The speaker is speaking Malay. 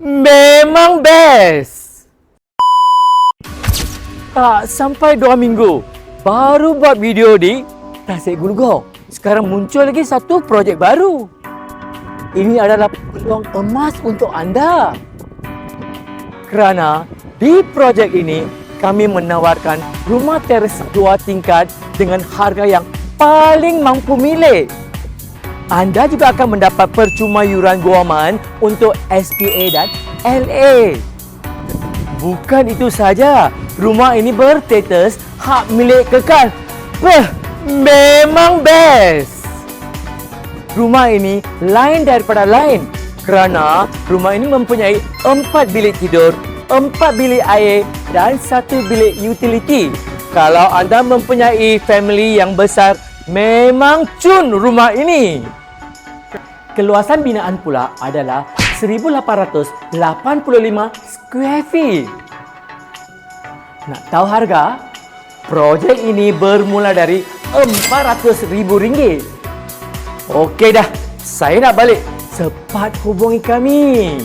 Memang best. Tak sampai dua minggu, baru buat video di Tasik Gulugok. Sekarang muncul lagi satu projek baru. Ini adalah peluang emas untuk anda. Kerana di projek ini, kami menawarkan rumah teres dua tingkat dengan harga yang paling mampu milik. Anda juga akan mendapat percuma yuran guaman untuk SPA dan LA. Bukan itu saja, rumah ini berstatus hak milik kekal. Beh, memang best. Rumah ini lain daripada lain kerana rumah ini mempunyai empat bilik tidur, empat bilik air dan satu bilik utility. Kalau anda mempunyai family yang besar, memang cun rumah ini. Keluasan binaan pula adalah 1885 square feet. Nak tahu harga? Projek ini bermula dari RM400,000. Okey dah, saya nak balik. Cepat hubungi kami.